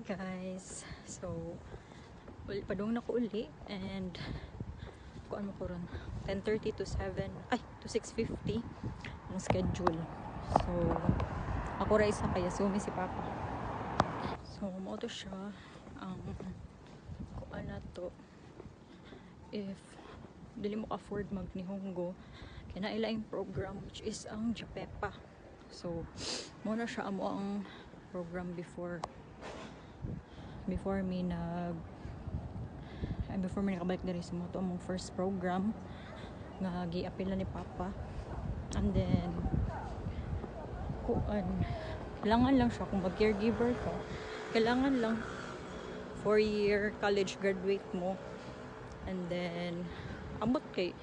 guys. So, uli, padung na ko uli and kuan mo ko ron 10:30 to 7 ay to 6:50 ang schedule. So, ako ra isa kaya sumi si Papa. So, mo to siya ang kuan na to if dili mo afford mag nihongo kinailaing program which is ang Japepa. So, mo na siya amo ang program before before me nag ay, before me nakabalik na rin sa moto among first program. Nga giapil na ni Papa. And then kuan kailangan lang siya kung mag caregiver ka kailangan lang 4 year college graduate mo. And then ambot kay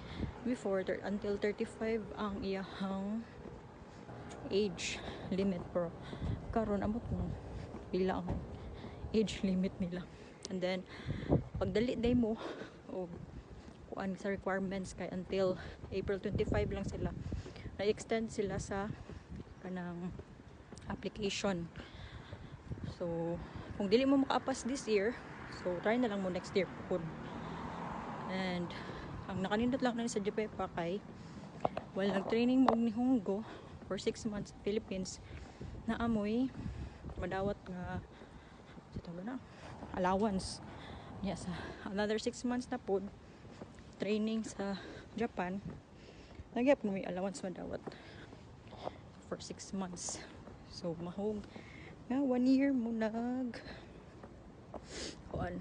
before until 35 ang iyahang age limit. Pero karon ambot mo pila ang age limit nila. And then pagdali day mo o kuan sa requirements kay until April 25 lang sila na-extend sila sa kanang application. So kung dili mo makaapas this year so try na lang mo next year po and ang nakanindot lang na sa JPEPA kay while nag-training mo ni Hunggo for 6 months Philippines na amoy madawat nga sa tawag na. Allowance. Yes another 6 months na pod training sa Japan. Nagyap na may allowance madawat for 6 months. So mahog nga 1 year mo nag kuan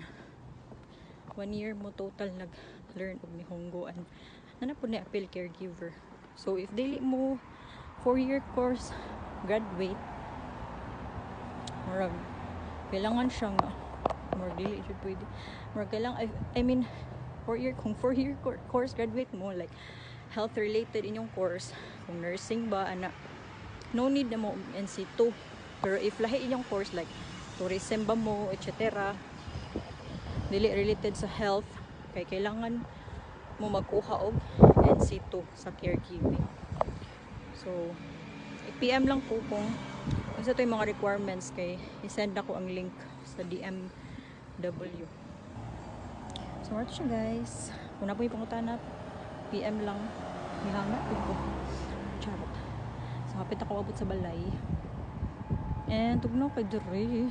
1 year mo total nag learn og nihongo and nana po ni appeal caregiver. So if dili mo 4 year course graduate murag kailangan siya nga murag dili jud pwede. Murag kailangan I, I mean 4 year kung 4 year cour- course graduate mo like health related inyong course kung nursing ba ana no need na mo og NC2 pero if lahi inyong course like tourism ba mo etc dili related sa health kay kailangan mo magkuha og NC2 sa caregiving. So i-PM lang po kung kung sa to yung mga requirements kay i-send ako ang link sa DMW so ito siya guys. Kung na po yung pangutana PM lang. Mihangat ko. Charot. So hapit ako abot sa balay. And tugnaw kay diri